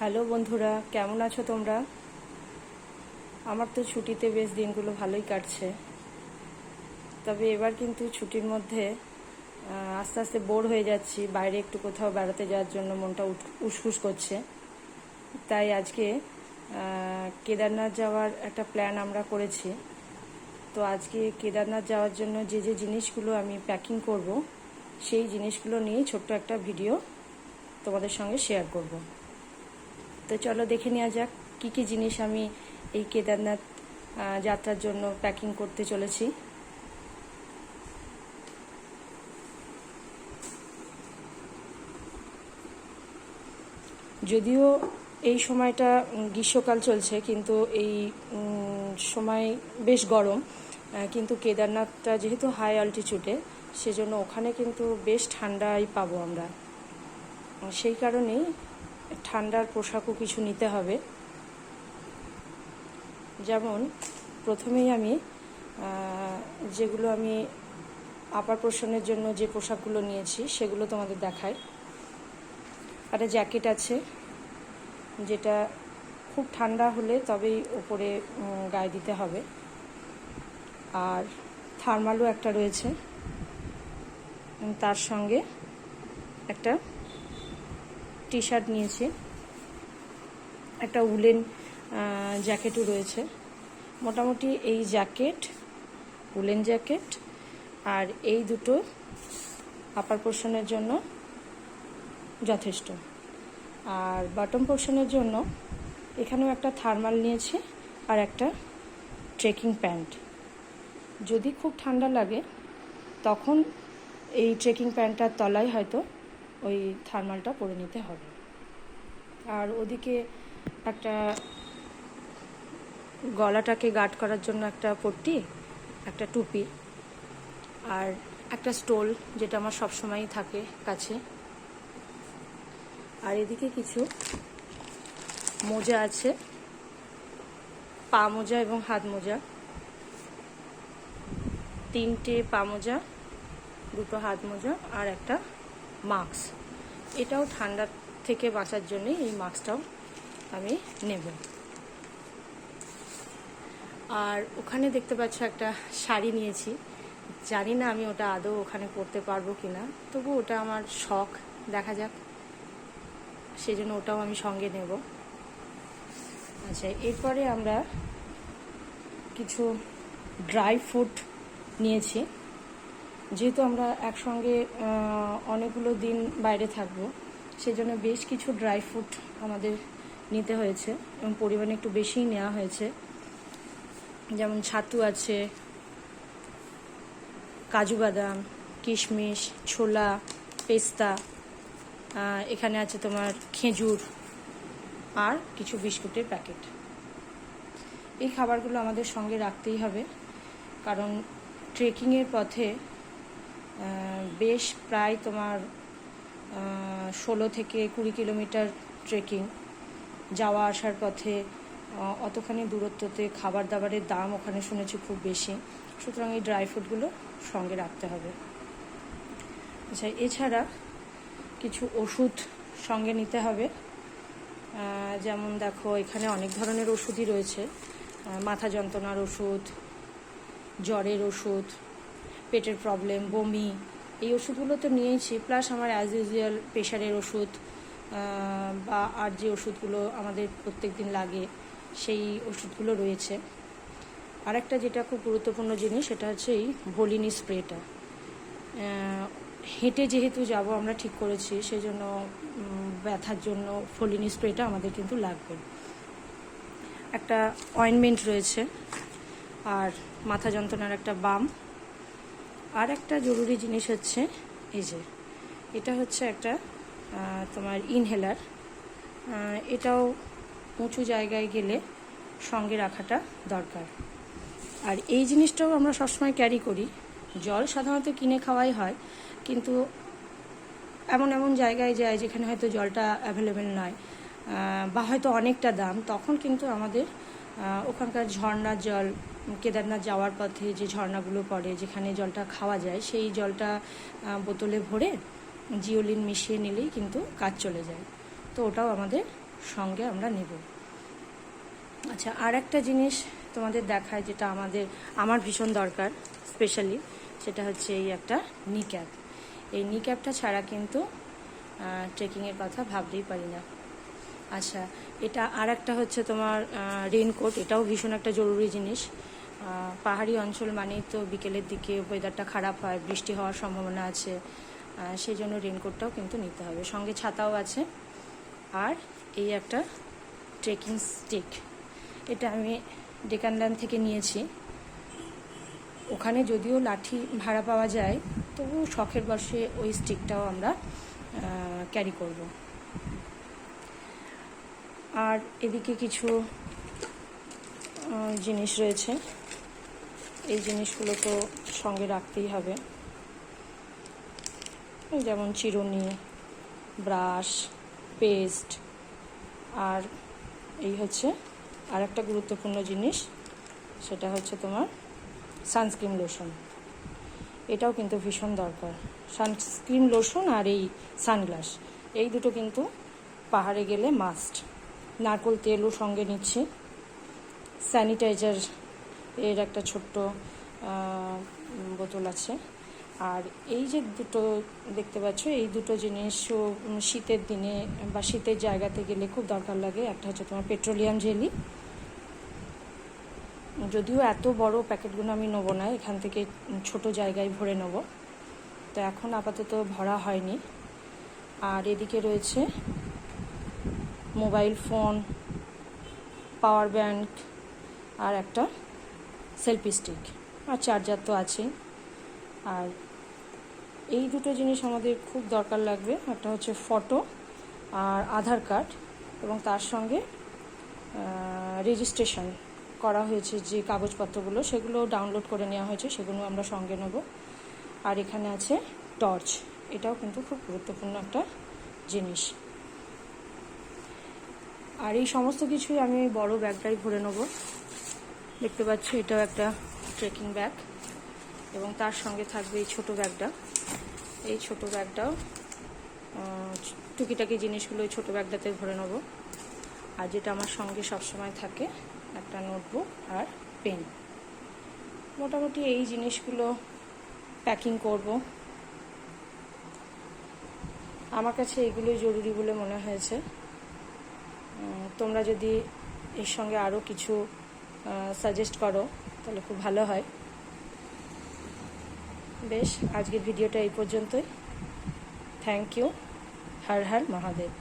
Hello বন্ধুরা, কেমন আছো তোমরা? আমার তো ছুটিতে বেশ দিনগুলো ভালোই কাটছে। তবে এবার কিন্তু ছুটির মধ্যে আস্তে আস্তে বোর হয়ে যাচ্ছি, বাইরে একটু কোথাও বেড়াতে যাওয়ার জন্য মনটা উসখুস করছে। তাই আজকে কেদারনাথ যাওয়ার একটা প্ল্যান আমরা করেছি। তো আজকে কেদারনাথ যাওয়ার জন্য যে যে জিনিসগুলো আমি প্যাকিং করব, সেই জিনিসগুলো নিয়ে ছোট্ট একটা ভিডিও তোমাদের সঙ্গে শেয়ার করব। তো চলো দেখে নেওয়া যাক কী কী জিনিস আমি এই কেদারনাথ যাত্রার জন্য প্যাকিং করতে চলেছি। যদিও এই সময়টা গ্রীষ্মকাল চলছে, কিন্তু এই সময় বেশ গরম কিন্তু কেদারনাথটা যেহেতু হাই অল্টিচিউডে সেজন্য ওখানে কিন্তু বেশ ঠান্ডাই পাবো আমরা। সেই কারণেই ঠান্ডার পোশাকও কিছু নিতে হবে। যেমন, প্রথমেই আমি যেগুলো আমি আপার পোষণের জন্য যে পোশাকগুলো নিয়েছি, সেগুলো তোমাদের দেখাই। একটা জ্যাকেট আছে, যেটা খুব ঠান্ডা হলে তবেই ওপরে গায়ে দিতে হবে। আর থার্মালও একটা রয়েছে। তার সঙ্গে একটা টি শার্ট নিয়েছি। একটা উলেন জ্যাকেটও রয়েছে। মোটামুটি এই জ্যাকেট, উলেন জ্যাকেট আর এই দুটো আপার পোর্শনের জন্য যথেষ্ট। আর বটম পোর্শনের জন্য এখানেও একটা থার্মাল নিয়েছি আর একটা ট্রেকিং প্যান্ট যদি খুব ঠান্ডা লাগে, তখন এই ট্রেকিং প্যান্টটার তলায় হয়তো ওই থার্মালটা পরে নিতে হবে। আর ওদিকে একটা গলাটাকে গার্ড করার জন্য একটা পট্টি, একটা টুপি আর একটা স্টোল যেটা আমার সবসময়ই থাকে কাছে। আর এদিকে কিছু মোজা আছে, পা মোজা এবং হাত মোজা। তিনটে পা মোজা, দুটো হাত মোজা আর একটা মাস্ক। এটাও ঠান্ডার থেকে বাঁচার জন্যই এই মাস্কটাও আমি নেব। আর ওখানে দেখতে পাচ্ছ একটা শাড়ি নিয়েছি। জানি না আমি ওটা আদৌ ওখানে পরতে পারব কি না তবু ওটা আমার শখ, দেখা যাক। সেই জন্য ওটাও আমি সঙ্গে নেব। আচ্ছা এরপরে আমরা কিছু ড্রাই ফ্রুট নিয়েছি। যেহেতু আমরা একসঙ্গে অনেকগুলো দিন বাইরে থাকব সেই জন্য বেশ কিছু ড্রাই ফ্রুট আমাদের নিতে হয়েছে এবং পরিমাণে একটু বেশিই নেওয়া হয়েছে। যেমন ছাতু আছে, কাজু বাদাম, কিশমিশ, ছোলা, পেস্তা এখানে আছে তোমার খেজুর আর কিছু বিস্কুটের প্যাকেট। এই খাবারগুলো আমাদের সঙ্গে রাখতেই হবে, কারণ ট্রেকিংয়ের পথে বেশ প্রায় তোমার ষোলো থেকে কুড়ি কিলোমিটার ট্রেকিং যাওয়া আসার পথে অতখানি দূরত্বতে খাবার দাবারের দাম ওখানে শুনেছি খুব বেশি। সুতরাং এই ড্রাই ফ্রুটগুলো সঙ্গে রাখতে হবে। আচ্ছা এছাড়া কিছু ওষুধ সঙ্গে নিতে হবে। যেমন দেখো, এখানে অনেক ধরনের ওষুধই রয়েছে। মাথা যন্ত্রণার ওষুধ, জ্বরের ওষুধ পেটের প্রবলেম বমি, এই ওষুধগুলো তো নিয়েছি প্লাস আমার অ্যাজ ইউজুয়াল প্রেশারের ওষুধ বা আর যে ওষুধগুলো আমাদের প্রত্যেক দিন লাগে, সেই ওষুধগুলো রয়েছে। আরেকটা যেটা খুব গুরুত্বপূর্ণ জিনিস, সেটা হচ্ছে এই ভলিনি স্প্রেটা হেঁটে যেহেতু যাব, আমরা ঠিক করেছি সেই জন্য ব্যথার জন্য ফলিনি স্প্রেটা আমাদের কিন্তু লাগবে। একটা অয়েনমেন্ট রয়েছে, আর মাথা যন্ত্রণার একটা বাম আর একটা জরুরি জিনিস হচ্ছে, এই যে, এটা হচ্ছে একটা তোমার ইনহেলার এটাও উঁচু জায়গায় গেলে সঙ্গে রাখাটা দরকার। আর এই জিনিসটাও আমরা সবসময় ক্যারি করি। জল সাধারণত কিনে খাওয়াই হয়, কিন্তু এমন এমন জায়গায় যায় যেখানে হয়তো জলটা অ্যাভেলেবেল নয় বা হয়তো অনেকটা দাম, তখন কিন্তু আমাদের ওখানকার ঝর্ণার জল, কেদারনাথ যাওয়ার পথে যে ঝর্ণাগুলো পড়ে, যেখানে জলটা খাওয়া যায়, সেই জলটা বোতলে ভরে জিওলিন মিশিয়ে নিলেই কিন্তু কাজ চলে যায়। তো ওটাও আমাদের সঙ্গে আমরা নেব। আচ্ছা আর একটা জিনিস তোমাদের দেখায় যেটা আমাদের, আমার ভীষণ দরকার স্পেশালি সেটা হচ্ছে এই একটা নি ক্যাপ এই নি ক্যাপটা ছাড়া কিন্তু ট্রেকিংয়ের কথা ভাবতেই পারি না। আচ্ছা এটা আর একটা হচ্ছে তোমার রেনকোট এটাও ভীষণ একটা জরুরি জিনিস। পাহাড়ি অঞ্চল মানেই তো বিকেলের দিকে ওয়েদারটা খারাপ হয়, বৃষ্টি হওয়ার সম্ভাবনা আছে সেই জন্য রেনকোটটাও কিন্তু নিতে হবে। সঙ্গে ছাতাও আছে। আর এই একটা ট্রেকিং স্টিক এটা আমি ডেকানল্যান্ড থেকে নিয়েছি। ওখানে যদিও লাঠি ভাড়া পাওয়া যায় তবু শখের বসে ওই স্টিকটাও আমরা ক্যারি করব। আর এদিকে কিছু জিনিস রয়েছে। এই জিনিসগুলো তো সঙ্গে রাখতেই হবে। যেমন চিরুনি, ব্রাশ, পেস্ট, আর এই হচ্ছে আর একটা গুরুত্বপূর্ণ জিনিস, সেটা হচ্ছে তোমার সানস্ক্রিন লোশন। এটাও কিন্তু ভীষণ দরকার। সানস্ক্রিন লোশন আর এই সানগ্লাস, এই দুটো কিন্তু পাহাড়ে গেলে মাস্ট। নারকোল তেলও সঙ্গে নিচ্ছি। স্যানিটাইজার এর একটা ছোট্ট বোতল আছে। আর এই যে দুটো দেখতে পাচ্ছ, এই দুটো জিনিস শীতের দিনে বা শীতের জায়গাতে গেলে খুব দরকার লাগে। একটা হচ্ছে তোমার পেট্রোলিয়াম জেলি। যদিও এত বড় প্যাকেটগুলো আমি নেব না, এখান থেকে ছোট জায়গায় ভরে নেব। তো এখন আপাতত ভরা হয়নি। আর এদিকে রয়েছে মোবাইল ফোন, পাওয়ার ব্যাংক আর একটা সেলফি স্টিক। আর চার্জার তো আছেই। আর এই দুটো জিনিস আমাদের খুব দরকার লাগবে। একটা হচ্ছে ফটো আর আধার কার্ড এবং তার সঙ্গে রেজিস্ট্রেশন করা হয়েছে যে কাগজপত্রগুলো, সেগুলো ডাউনলোড করে নেওয়া হয়েছে, সেগুলো আমরা সঙ্গে নেব। আর এখানে আছে টর্চ এটাও কিন্তু খুব গুরুত্বপূর্ণ একটা জিনিস। আর এই সমস্ত কিছুই আমি ওই বড় ব্যাগটাই ভরে নেব। দেখতে পাচ্ছ এটাও একটা ট্রেকিং ব্যাগ এবং তার সঙ্গে থাকবে এই ছোট ব্যাগটা। এই ছোট ব্যাগটাও টুকিটাকি জিনিসগুলো এই ছোটো ব্যাগটাতে ভরে নেব। আর যেটা আমার সঙ্গে সবসময় থাকে, একটা নোটবুক আর পেন মোটামুটি এই জিনিসগুলো প্যাকিং করব। আমার কাছে এগুলোই জরুরি বলে মনে হয়েছে। তোমরা যদি এর সঙ্গে আরও কিছু সাজেস্ট করো, তাহলে খুব ভালো হয়। বেশ, আজকের ভিডিওটা এই পর্যন্তই। Thank you Har Har Mahadev.